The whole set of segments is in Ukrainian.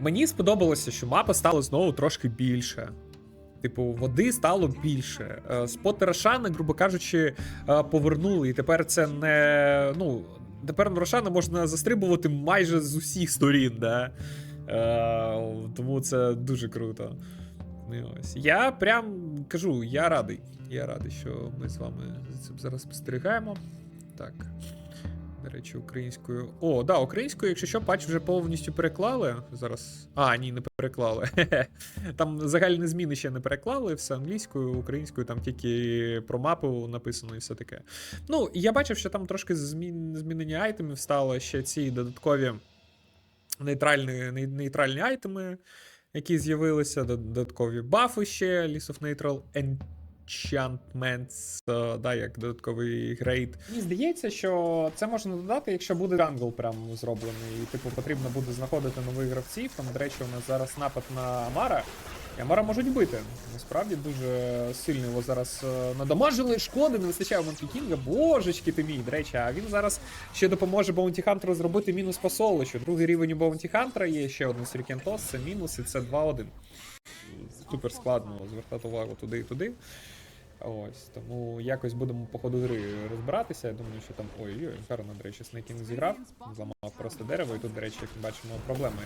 Мені сподобалося, що мапа стала знову трошки більше. Типу, води стало більше. Е, Споти Рошани, грубо кажучи, е, повернули. І тепер це не. Ну, тепер на Рошана можна застрибувати майже з усіх сторін, да? Е, тому це дуже круто. Ну, ось. Я прям кажу, я радий. Я радий, що ми з вами за цим зараз спостерігаємо. Так. До речі, українською. О, да, українською, якщо що, патч вже повністю переклали. Зараз. А, ні, не переклали. Там загальні зміни ще не переклали, все англійською, українською, там тільки про мапу написано і все таке. Ну, я бачив, що там трошки змін... змінення айтемів стало ще ці додаткові нейтральні, нейтральні айтеми, які з'явилися, додаткові бафи ще, List of Neutral Enchantments, е, да, як додатковий грейд. Мені здається, що це можна додати, якщо буде джангл прям зроблений. І, типу, потрібно буде знаходити нових гравців. Там, до речі, у нас зараз напад на Амара. І Амара можуть бити. Насправді дуже сильно його зараз е, надамажили. Шкоди, не вистачає Монті Кінга. Божечки ти мій, до речі, а він зараз ще допоможе Боунті Хантеру зробити мінус по солищу. Другий рівень у Боунті Хантера є ще один Сюрікентос, це мінус, і це 2-1. Супер складно звертати увагу туди і туди. Ось, тому якось будемо по ходу гри розбиратися. Я думаю, що там. Ой-ой, гарно, до речі, Снейкінг зіграв, зламав просто дерево, і тут, до речі, як ми бачимо, проблеми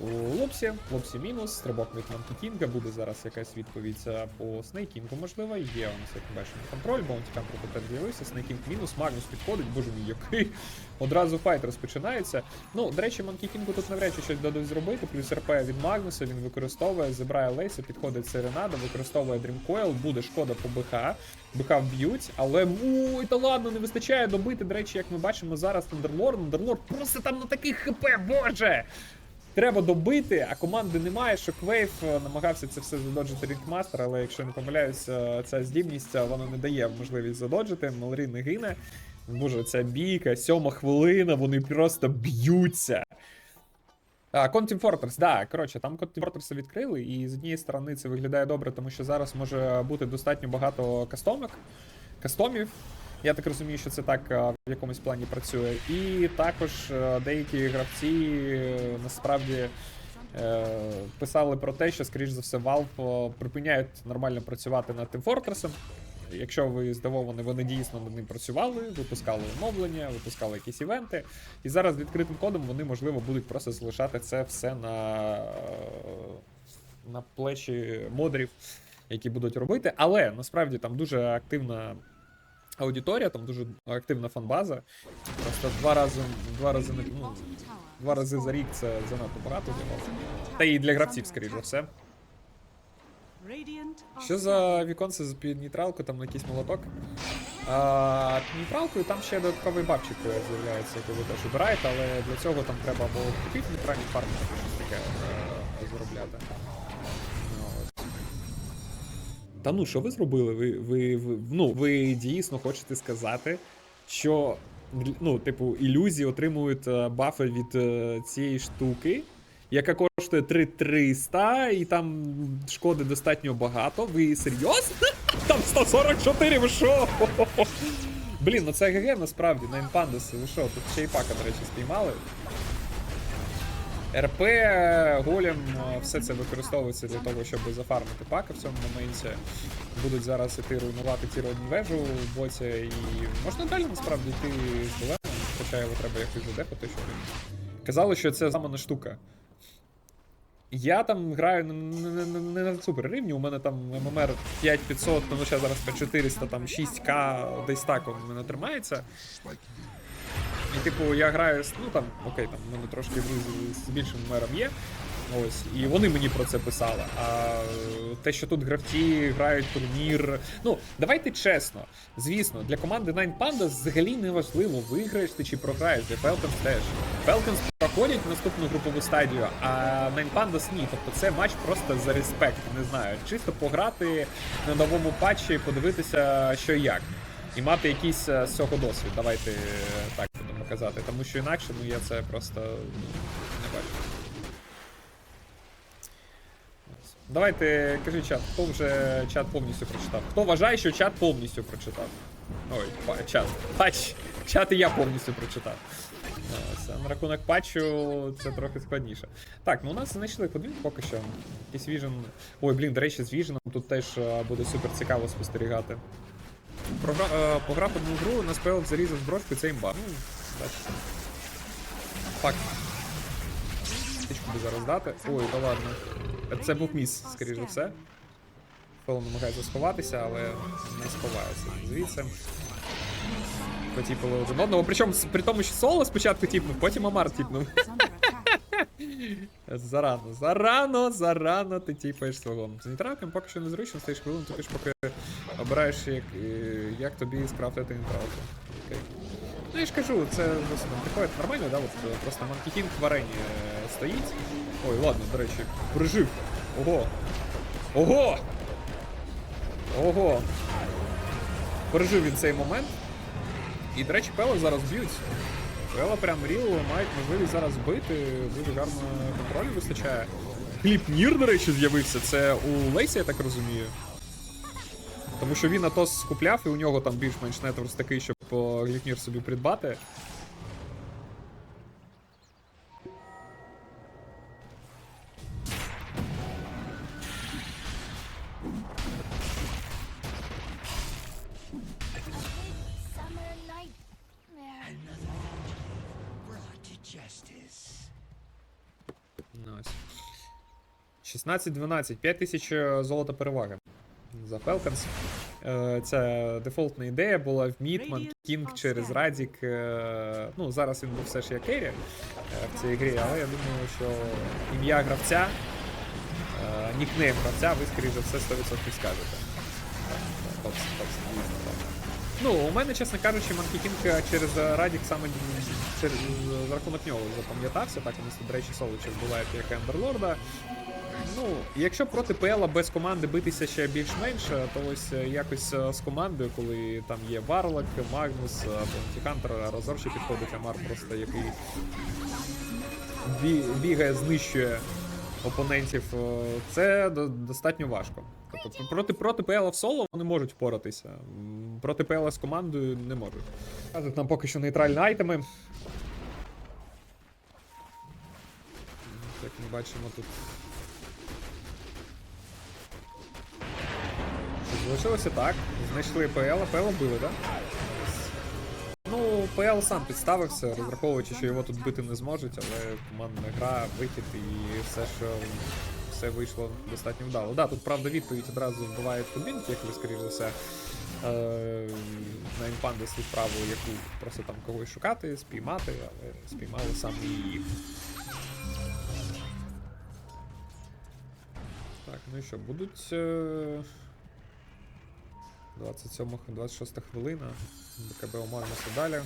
у Лопсі. Лопсі мінус, стрибок від Монті Кінга, буде зараз якась відповідь по Снейкінгу, можливо. Є у нас, як ми бачимо, контроль, Боунті Хантер тепер з'явився, Снейкінг мінус, Магнус підходить, боже мій, який. Одразу файт розпочинається. Ну, до речі, Монкі Кінгу тут навряд чи щось дадуть зробити. Плюс РП від Магнуса він використовує, забирає Лейса, підходить Серенада, використовує Дрімкойл, буде шкода по БХ. БХ вб'ють, але ой, та ладно, не вистачає добити. До речі, як ми бачимо зараз Тандерлорд. Тандерлорд просто там на таких хп, боже! Треба добити, а команди немає. Шоквейв е, намагався це все задоджити Рінкмастер, але якщо не помиляюся, ця здібність е, вона не дає можливість задоджити. Малрі не гине. Боже, ця бійка, сьома хвилина, вони просто б'ються. Контім Fortress, да, коротше, там Контім Fortress відкрили, і з однієї сторони це виглядає добре, тому що зараз може бути достатньо багато кастомок, кастомів. Я так розумію, що це так е, в якомусь плані працює. І також е, деякі гравці е, насправді писали про те, що, скоріш за все, Valve припиняють нормально працювати над тим Фортресом. Якщо ви здивовані, вони дійсно над ним працювали, випускали оновлення, випускали якісь івенти. І зараз відкритим кодом вони, можливо, будуть просто залишати це все на, е, на плечі модерів, які будуть робити. Але насправді там дуже активна аудиторія, там дуже активна фанбаза. Просто два рази, два рази, ну, два рази за рік це занадто багато для вас. Та і для гравців, скоріш за все. Що за віконце з під нейтралку, там на якийсь молоток? А, під нейтралкою там ще додатковий бабчик з'являється, який ви теж обираєте, але для цього там треба або купити нейтральні фарми, або щось таке е, заробляти. Та ну, що ви зробили? Ви, ви, ви, ну, ви дійсно хочете сказати, що ну, типу, ілюзії отримують е, бафи від е, цієї штуки, яка коштує 3300, і там шкоди достатньо багато. Ви серйозно? Там 144, ви що? Блін, ну це ГГ насправді, на Pandas, ви що, тут ще і пака, до речі, спіймали. РП, голем, все це використовується для того, щоб зафармити пака в цьому моменті. Будуть зараз іти руйнувати ті одну вежу в боці, і можна далі насправді йти з големом, хоча його треба якось задефати, щоб. Казали, що це зламана штука. Я там граю не, не, не, на супер рівні, у мене там ММР 5500, ну ще зараз 5400, там 6К, десь так у мене тримається. І типу, я граю, ну там, окей, там в мене трошки з більшим мером є. Ось, і вони мені про це писали. А те, що тут гравці грають турнір. Ну, давайте чесно. Звісно, для команди Nine Pandas взагалі не важливо, виграєш ти чи програєш. Для Falcons теж. Falcons проходять в наступну групову стадію, а Nine Pandas ні. Тобто це матч просто за респект, не знаю. Чисто пограти на новому патчі, подивитися, що і як. І мати якийсь е, з цього досвід. Давайте е, так будемо казати. Тому що інакше ну я це просто ну, не бачу. Ось. Давайте кажи чат, хто вже чат повністю прочитав? Хто вважає, що чат повністю прочитав? Ой, чат. Бач, чат і я повністю прочитав. Е, на рахунок патчу це трохи складніше. Так, ну у нас знайшли подвійник поки що. Якийсь віжен. Ой, блін, до речі, з віженом тут теж е, буде супер цікаво спостерігати. Програ... е, Пограв одну гру, на спел зарізав брошку, це імба. Ну, бачите. Тичку би зараз дати. Ой, та ладно. Це був міс, скоріш за все. Фел намагається сховатися, але не сховається. Звідси. Потіпали один одного. Причому при тому, що соло спочатку тіпнув, потім Амар тіпнув. Зарано, зарано, зарано ти тіпаєш свого. З нейтралком поки що незручно, стоїш хвилину, тупиш, поки обираєш, як, е, як тобі скрафтити. Окей. Ну я ж кажу, це досить приходить нормально, да? От е, просто Monkey King в варені е, стоїть. Ой, ладно, до речі, прижив. Ого! Ого! Ого! Пережив він цей момент. І, до речі, Пела зараз б'ють. Пела прям ріл мають можливість зараз бити. Дуже гарно контролю вистачає. Кліпнір, до речі, з'явився. Це у Лейсі, я так розумію. Тому що він Атос скупляв, і у нього там більш-менш нетворс такий, щоб Гліпнір собі придбати. 16-12, 5 тисяч е, золота переваги за Falcons. Е, Ця дефолтна ідея була в Мітман, Кінг через Радік. е, Ну, зараз він був все ж як Керрі в цій грі, але я думаю, що ім'я гравця, нікнейм гравця, ви, скоріш за все, 100% скажете. Ну, у мене, чесно кажучи, Monkey King через Радік саме через, за рахунок нього запам'ятався. Так, у нас тут, до речі, соличів бувають як Ендерлорда. Ну, якщо проти ПЛа без команди битися ще більш-менш, то ось е, якось е, з командою, коли там є Варлок, Магнус, або Антихантер, Розор ще підходить, Амар просто який бі- бігає, знищує опонентів, е, це достатньо важко. Тобто проти, проти ПЛа в соло вони можуть впоратися. Проти ПЛа з командою не можуть. А тут нам поки що нейтральні айтеми. Як ми бачимо тут. Залишилося так. Знайшли ПЛ, а ПЛ били, так? Ну, ПЛ сам підставився, розраховуючи, що його тут бити не зможуть, але командна гра, вихід і все, що все вийшло достатньо вдало. Да, тут правда відповідь одразу вбивають подвінки, як ви скоріш за все. Е, на імпанди свою справу, яку просто там когось шукати, спіймати, але спіймали саме їх. Так, ну і що, будуть. Е, 27 26 хвилина. БКБ у Магнуса далі.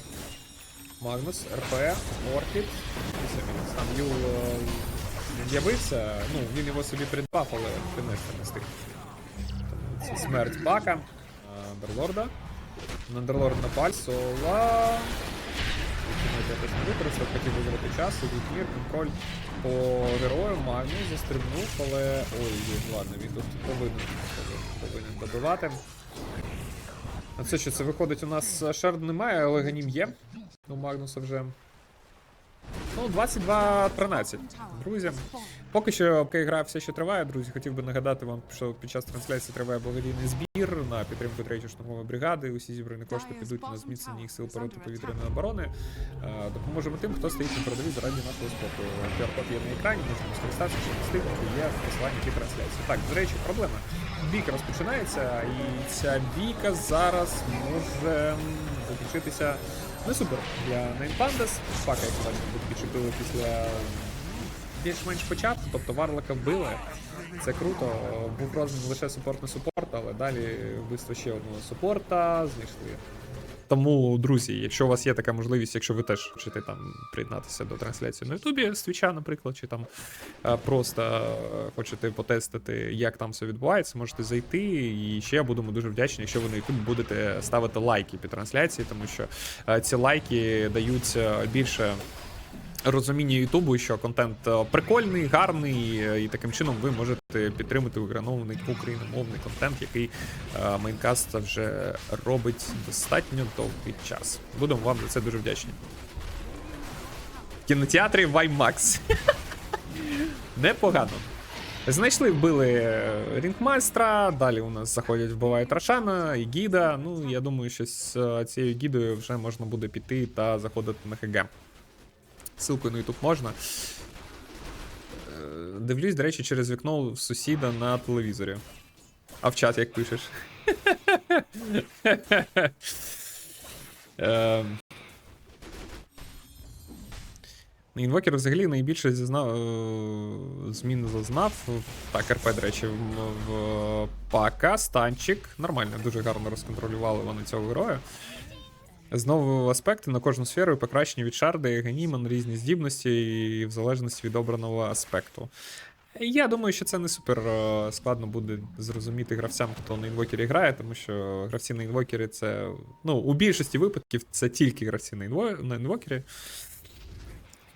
Магнус, РП, Оркід. Там Юл е, з'явився. Ну, він його собі придбав, але принести не. Тому Це смерть Бака. е, Андерлорда. Андерлорд на паль, Сола. Викинути якось не використав, хотів виграти час, Вітмір, контроль по герою, Магнус застрибнув, але. Ой, ладно, він тут повинен, повинен добивати. А це що, це виходить, у нас шард немає, але ганім є. У Магнуса вже. Ну, 22-13. Друзі. Поки що поки гра все ще триває, друзі. Хотів би нагадати вам, що під час трансляції триває благодійний збір на підтримку 3-ї штурмової бригади. Усі зібрані кошти підуть на зміцнення їх сил протиповітряної оборони. Е, Допоможемо тим, хто стоїть на передовій заради нашого спокою. QR-код є на екрані, можемо скористатися, щоб встигнути, є в посиланні під трансляції. Так, до речі, проблема. Бійка розпочинається, і ця бійка зараз може закінчитися не супер для Нейнпандес. Пака, як бачите, підчепили після більш-менш початку, тобто Варлока вбили. Це круто. Був розмін лише супорт на супорт, але далі вбивство ще одного супорта знайшли. Тому, друзі, якщо у вас є така можливість, якщо ви теж хочете там приєднатися до трансляції на Ютубі з наприклад, чи там е, просто е, хочете потестити, як там все відбувається, можете зайти. І ще будемо дуже вдячні, якщо ви на Ютубі будете ставити лайки під трансляції, тому що е, ці лайки дають е, більше розуміння Ютубу, що контент е, прикольний, гарний, е, і таким чином ви можете підтримати україномовний україномовний контент, який е, Майнкаст вже робить достатньо довгий час. Будемо вам за це дуже вдячні. В кінотеатрі Ваймакс. Непогано. Знайшли, вбили рінгмайстра, далі у нас заходять, вбивають Рошана і Гіда. Ну, я думаю, що з цією гідою вже можна буде піти та заходити на ХГ. Ссылкою на YouTube можна. Е, Дивлюсь, до речі, через вікно сусіда на телевізорі. А в чат як пишеш? Ем. Інвокер взагалі найбільше зізнав е, змін зазнав. Так, РП, до речі, в, в Пака, станчик. Нормально, дуже гарно розконтролювали вони цього героя. Знову аспекти на кожну сферу і покращені від шарди, геніман, різні здібності і в залежності від обраного аспекту. Я думаю, що це не супер е, складно буде зрозуміти гравцям, хто на інвокері грає, тому що гравці на інвокері це. Ну, у більшості випадків це тільки гравці на, інво... на інвокері.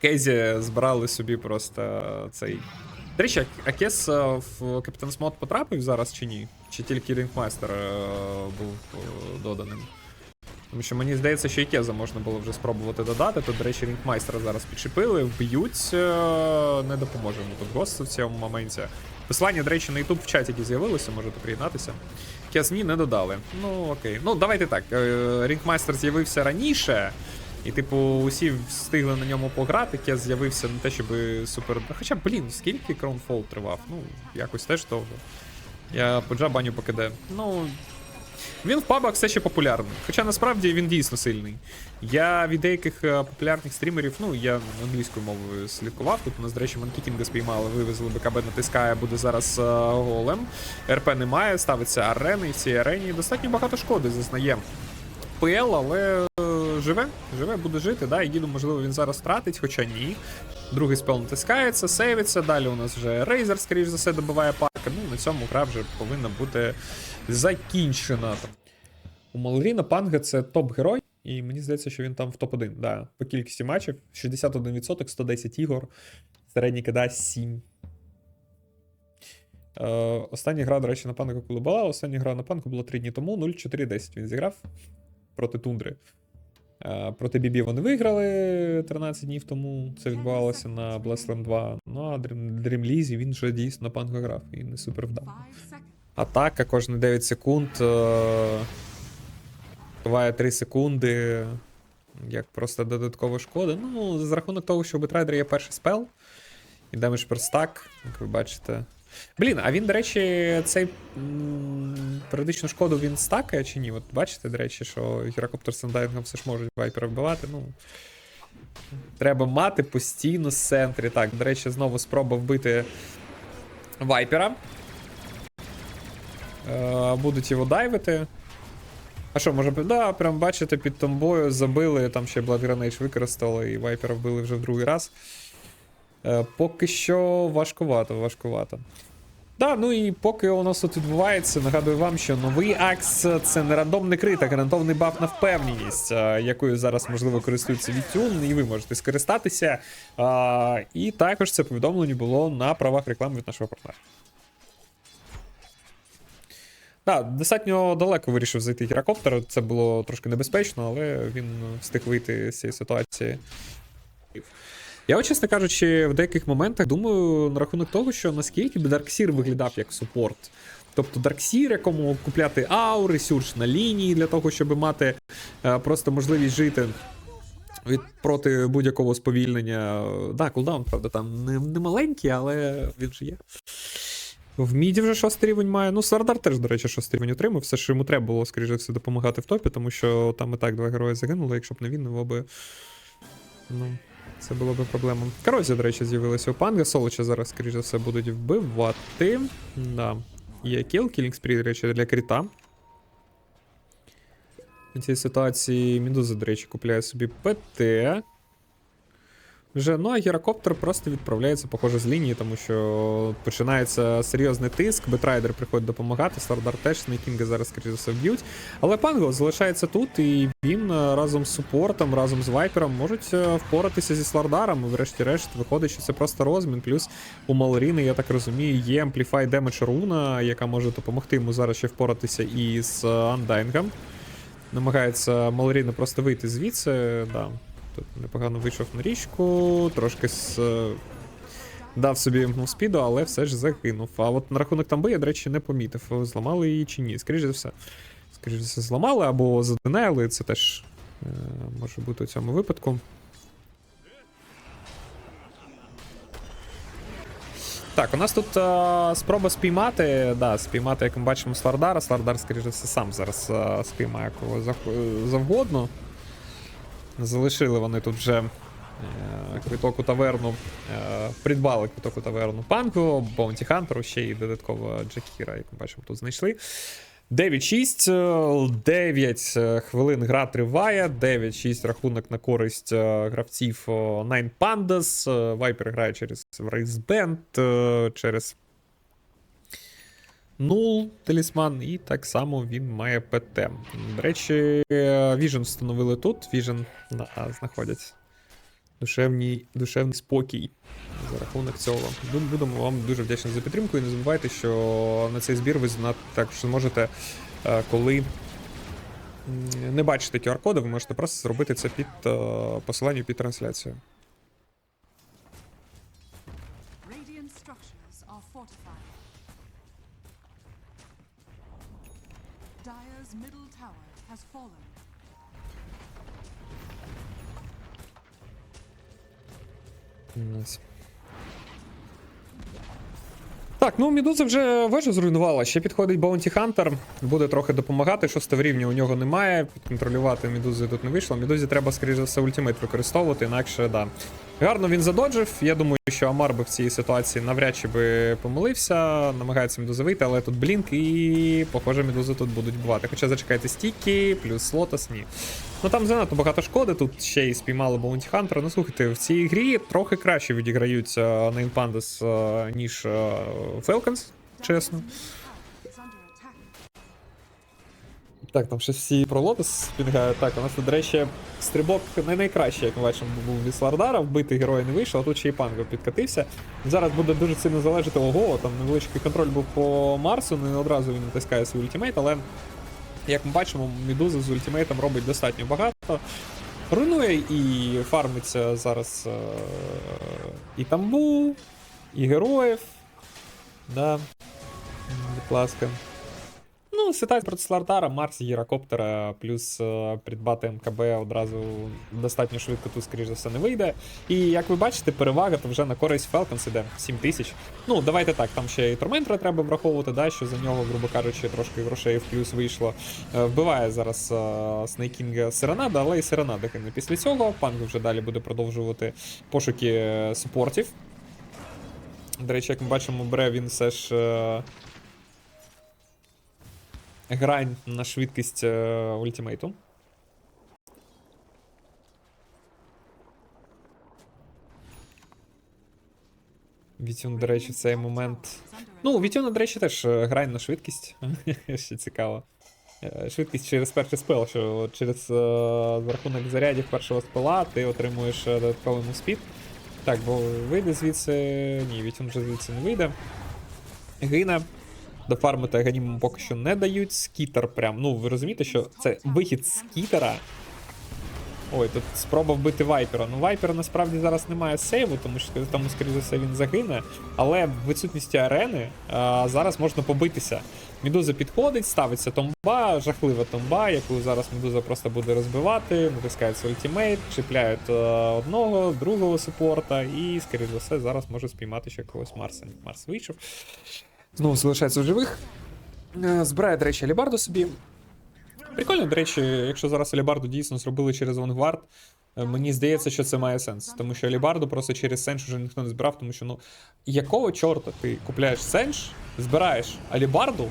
Кезі збирали собі просто цей. До речі, а Кес е, в Капітан Смот потрапив зараз чи ні? Чи тільки Рінгмайстер е, був е, доданим? Тому що мені здається, що і Кеза можна було вже спробувати додати. Тут, до речі, Рінгмайстера зараз підчепили, вб'ють, е, не допоможе йому тут гост в цьому моменті. Посилання, до речі, на YouTube в чаті з'явилося, можете приєднатися. Кез ні, не додали. Ну окей. Ну, давайте так. е, Рінгмайстер з'явився раніше. І, типу, усі встигли на ньому пограти, Кез з'явився не те, щоб супер. Хоча, блін, скільки Кронфол тривав? Ну, якось теж довго. Я поджа баню покиде. Ну. Він в пабах все ще популярний. Хоча насправді він дійсно сильний. Я від деяких е, популярних стрімерів, ну я англійською мовою слідкував. Тут у нас, до речі, Манкікінга спіймали, вивезли БКБ натискає, буде зараз е, голем. РП немає, ставиться арена, і в цій арені достатньо багато шкоди зазнає. ПЛ, але е, живе, живе, буде жити. Да, і діду, можливо, він зараз втратить, хоча ні. Другий спел натискається, сейвиться. Далі у нас вже Рейзер, скоріш за все, добиває пака. Ну, на цьому гра вже повинна бути закінчена. У Малоріна Панга це топ-герой, і мені здається, що він там в топ-1. Да, по кількості матчів 61%, 110 ігор, середній КДА 7. Е, остання гра, до речі, на панку коли була. Остання гра на панку була 3 дні тому, 0-4-10 він зіграв проти Тундри. Е, проти Бібі вони виграли 13 днів тому. Це відбувалося на Blastland 2. Ну а Dream, Dream League він вже дійсно на панку грав і не супер вдав. Атака кожні 9 секунд. Е, буває 3 секунди. Як просто додаткова шкода. Ну, за рахунок того, що у Бетрайдера є перший спел. І демедж per як ви бачите. Блін, а він, до речі, цей періодичну шкоду він стакає чи ні? От бачите, до речі, що гірокоптер з ендайнгом все ж можуть вайпера вбивати. Ну. Треба мати постійно з центрі. Так, до речі, знову спроба вбити вайпера. Е, будуть його дайвити. А що, може, да, прям бачите, під томбою забили, там ще Blood Grenade використали і вайпера вбили вже в другий раз. Е, поки що важкувато, важкувато. Да, ну і поки у нас тут відбувається, нагадую вам, що новий акс це не рандомний крит, а гарантований баф на впевненість, е, якою зараз можливо користується Вітюн, і ви можете скористатися. І також це повідомлення було на правах реклами від нашого партнера. Так, достатньо далеко вирішив зайти гірокоптер. Це було трошки небезпечно, але він встиг вийти з цієї ситуації. Я, чесно кажучи, в деяких моментах думаю на рахунок того, що наскільки б Дарксір виглядав як супорт. Тобто Дарксір, якому купляти аури, сюрж на лінії для того, щоб мати е, просто можливість жити від проти будь-якого сповільнення. Да, кулдаун, правда, там не, не маленький, але він же є. В міді вже шостий рівень має. Ну, Сардар теж, до речі, шостий рівень отримав. Все, що йому треба було, скоріше все, допомагати в топі, тому що там і так два герої загинули, якщо б не він, його би. Ну, це було б проблемою. Корозія, до речі, з'явилася у панга. Солоча зараз, скоріше за все, будуть вбивати. Да. Є кіл, кілінг спрі, до речі, для кріта. У цій ситуації Мідуза, до речі, купляє собі ПТ. Вже, ну а гірокоптер просто відправляється, похоже, з лінії, тому що починається серйозний тиск. Бетрайдер приходить допомагати, Стардар теж Снейкінга зараз, скоріше все, вб'ють. Але Панго залишається тут, і він е, разом з супортом, разом з Вайпером можуть е, впоратися зі Слардаром. Врешті-решт виходить, що це просто розмін. Плюс у Малоріни, я так розумію, є Amplify Damage руна, яка може допомогти йому зараз ще впоратися і з Андайнгом. Намагається Малоріна просто вийти звідси. Да. Тут непогано вийшов на річку, трошки с... е, дав собі спіду, але все ж загинув. А от на рахунок тамби я, до речі, не помітив, зламали її чи ні. Скоріше за все. Скоріше за все, зламали або заденели, це теж е, може бути у цьому випадку. Так, у нас тут е, спроба спіймати. Да, спіймати, як ми бачимо, Слардара. Слардар, скоріше за все, сам зараз е, спіймає кого завгодно. Залишили вони тут вже е, квиток у таверну. Е, придбали квиток у таверну Панго, Баунті Хантеру, ще й додатково Джакіра, як ми бачимо, тут знайшли. 9-6, е, 9 е, хвилин гра триває, 9-6 рахунок на користь гравців Nine Pandas. Viper грає через Race Band, через Нул талісман, і так само він має ПТ. До речі, Vision встановили тут. А знаходять. Душевний, душевний спокій за рахунок цього. Будемо вам дуже вдячні за підтримку. І не забувайте, що на цей збір ви також зможете, е, коли не бачите QR-коди, ви можете просто зробити це під е, посиланням під трансляцією. Dyer's middle tower has fallen. Ось. Так, ну Медуза вже вежу зруйнувала. Ще підходить Баунті Хантер, буде трохи допомагати. Шостого рівня у нього немає. Підконтролювати Медузи тут не вийшло. Медузі треба, скоріш за все, ультимейт використовувати, інакше да. Гарно він задоджив. Я думаю, що Амар би в цій ситуації навряд чи би помилився. Намагається Медуза вийти, але тут блінк і, похоже, Медузи тут будуть бувати. Хоча зачекайте стіки, плюс лотос, ні. Ну там занадто багато шкоди, тут ще й спіймали Bounty Hunter. Ну слухайте, в цій грі трохи краще відіграються е, ніж е, Falcons, чесно. Так, там ще всі про Лотос спінгають. Так, у нас тут, до речі, стрибок не найкращий, як ми бачимо, був від Слардара, вбитий герой не вийшов, а тут ще й Панго підкатився. Зараз буде дуже сильно залежати, ого, там невеличкий контроль був по Марсу, не одразу він натискає свій ультимейт, але як ми бачимо, Медуза з ультимейтом робить достатньо багато. Руйнує і фармиться зараз е- і тамбу, і героїв. Да. Будь ласка. Ну, ситуація проти Слардара, Марс, Гірокоптера, плюс е, придбати МКБ одразу достатньо швидко тут, скоріш за все, не вийде. І як ви бачите, перевага то вже на користь Falcons іде 7 тисяч. Ну, давайте так, там ще і Торментра треба враховувати, да, що за нього, грубо кажучи, трошки грошей в плюс вийшло. Е, Вбиває зараз е, Снейкінга Серенада, але і Серенада гине після цього. Панк вже далі буде продовжувати пошуки супортів. До речі, як ми бачимо, бере він все ж. Грань на швидкість е, ультимейту. Вітюн, до речі, в цей момент. Ну, Вітюна, до речі, теж е, грань на швидкість. Ще цікаво. Е, Швидкість через перший спел, що через за рахунок зарядів першого спела ти отримуєш додатковий спід. Так, бо вийде звідси. Ні, Вітюн вже звідси не вийде. Гине. Дофармити аганіму поки що не дають. Скітер прям. Ну, ви розумієте, що це вихід скітера. Ой, тут спроба вбити Вайпера. Ну, Вайпера насправді зараз немає сейву, тому що тому, скоріше за все, він загине. Але в відсутності арени а, зараз можна побитися. Медуза підходить, ставиться томба, жахлива томба, яку зараз Медуза просто буде розбивати, натискається ультимейт, чіпляють е, одного, другого супорта, і, скоріше за все, зараз може спіймати ще когось Марса. Марс вийшов. Знову залишається в живих. Е, Збирає, до речі, Алібарду собі. Прикольно, до речі, якщо зараз Алібарду дійсно зробили через Vanguard, е, мені здається, що це має сенс. Тому що Алібарду просто через Сенш вже ніхто не збирав, тому що ну якого чорта ти купляєш Сенш, збираєш Алібарду,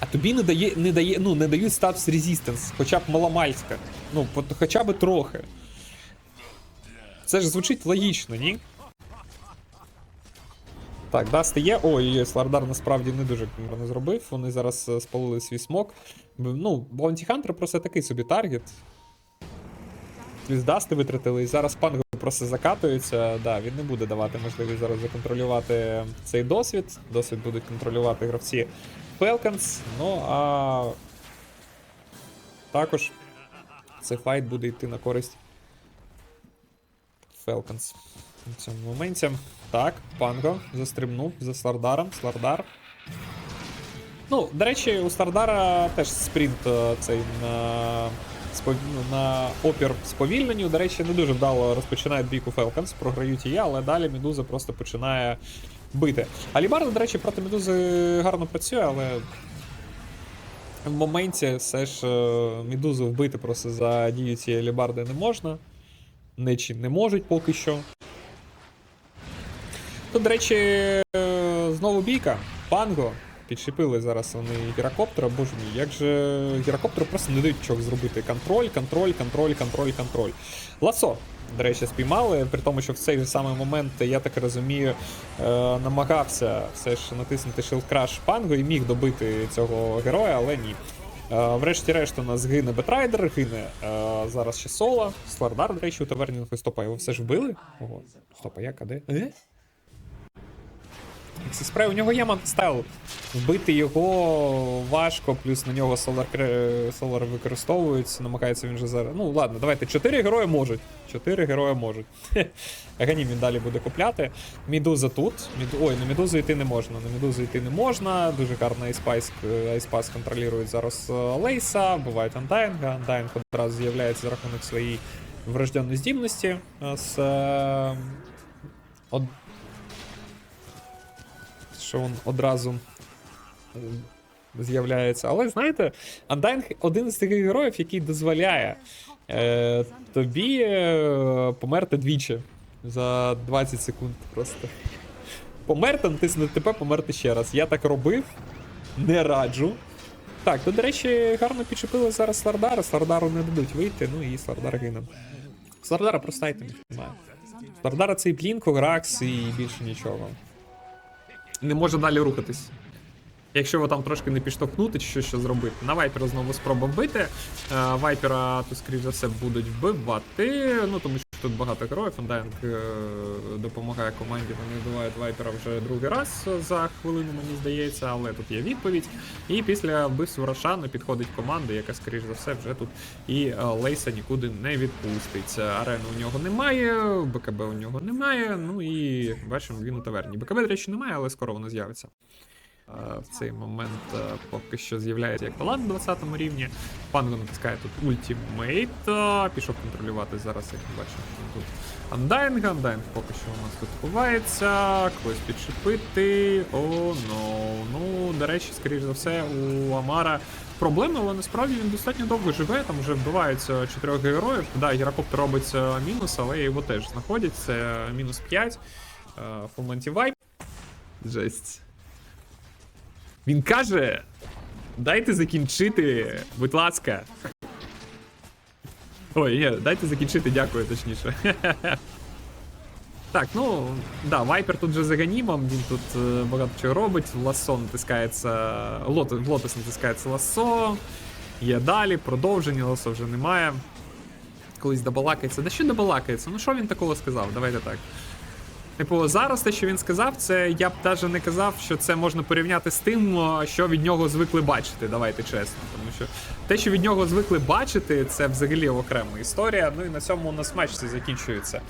а тобі не дає, не дає, ну, не дають статус Resistance, хоча б маломальська. Ну, хоча б трохи. Це ж звучить логічно, ні? Так, Даст є. Ой, Слардар насправді не дуже не зробив. Вони зараз е, спалили свій смок. Ну, Bounty Hunter просто такий собі таргет. Плюс Дасти витратили, і зараз панго просто закатується. Да, він не буде давати можливість зараз законтролювати цей досвід. Досвід будуть контролювати гравці Falcons. Ну а також цей файт буде йти на користь Falcons в цьому моменті. Так, Панго застрибнув за Слардаром. Слардар. Ну, до речі, у Стардара теж спринт е, цей на, на опір сповільненню. До речі, не дуже вдало розпочинають бійку Falcons, програють її, але далі Медуза просто починає бити. Алібарда, до речі, проти Медузи гарно працює, але в моменті все ж е, Медузу вбити просто за дію цієї Алібарди не можна. Нечі не можуть поки що. Тут, до речі, е, знову бійка. Панго. Підчепили зараз вони гірокоптера. Боже мій, як же гірокоптеру просто не дають чого зробити. Контроль, контроль, контроль, контроль, контроль. Ласо, до речі, спіймали, при тому, що в цей же самий момент, я так розумію, е, намагався все ж натиснути Crash Панго і міг добити цього героя, але ні. Е, Врешті-решт у нас гине Бетрайдер, гине зараз ще Соло. Слардар, до речі, у таверні Стопа його все ж вбили. Ого, стопа, як, а де? Е? Спрей, у нього є мантстайл. Вбити його важко, плюс на нього Солар, Солар використовується, намагається він же зараз. Ну ладно, давайте. Чотири герої можуть. Чотири герої можуть. Аганім він далі буде купляти. Мідуза тут. Міду... Ой, на Мідузу йти не можна. На Мідузу йти не можна. Дуже гарно Айспайс, Айспас контролюють зараз е, Лейса, бувають Андайнга. Андайнг одразу з'являється за рахунок своєї врожденної здібності. е, З, е, од... що він одразу з'являється. Але знаєте, Undying один з таких героїв, який дозволяє е, тобі е, померти двічі за 20 секунд просто. Померти, натиснути ТП, померти ще раз. Я так робив, не раджу. Так, то, до речі, гарно підчепили зараз Слардара. Слардару не дадуть вийти, ну і Слардар гине. Слардара просто айтемів немає. Слардара цей блінк, Гракс і більше нічого не може далі рухатись. Якщо його там трошки не підштовхнути, чи що, що зробити. На Вайпера знову спроба вбити. Е, Вайпера, то, скоріш за все, будуть вбивати. Ну, тому тут багато героїв. Фандайнг е, допомагає команді. Вони вбивають Вайпера вже другий раз за хвилину, мені здається, але тут є відповідь. І після вбивства Рошана підходить команда, яка, скоріш за все, вже тут і е, Лейса нікуди не відпустить. Арени у нього немає, БКБ у нього немає. Ну і бачимо, він у таверні. БКБ, до речі, немає, але скоро воно з'явиться. Е, В цей момент е, поки що з'являється як талант на 20 рівні. Панго натискає тут ультимейт. е, Пішов контролювати зараз, як ми бачимо. Тут Андайнга. Андайнг поки що у нас тут ховається. Когось підшипити. О, но. Ну, до речі, скоріш за все, у Амара проблеми, але насправді він достатньо довго живе. Там вже вбиваються чотирьох героїв. Да, гірокоптер робить мінус, але його теж знаходять. Це мінус 5. Фулменті вайп. Жесть. Він каже: дайте закінчити, будь ласка. Ой, ні, дайте закінчити, дякую, точніше. Так, ну, да, Вайпер тут же за ганімом, він тут е, багато чого робить. Лассо натискається. Лот, в лотос натискається лассо. Є далі, продовження, лассо вже немає. Колись добалакається. Да що добалакається? Ну що він такого сказав? Давайте так. Типу, зараз те, що він сказав, це я б навіть не казав, що це можна порівняти з тим, що від нього звикли бачити. Давайте чесно. Тому що те, що від нього звикли бачити, це взагалі окрема історія. Ну і на цьому у нас матч це закінчується.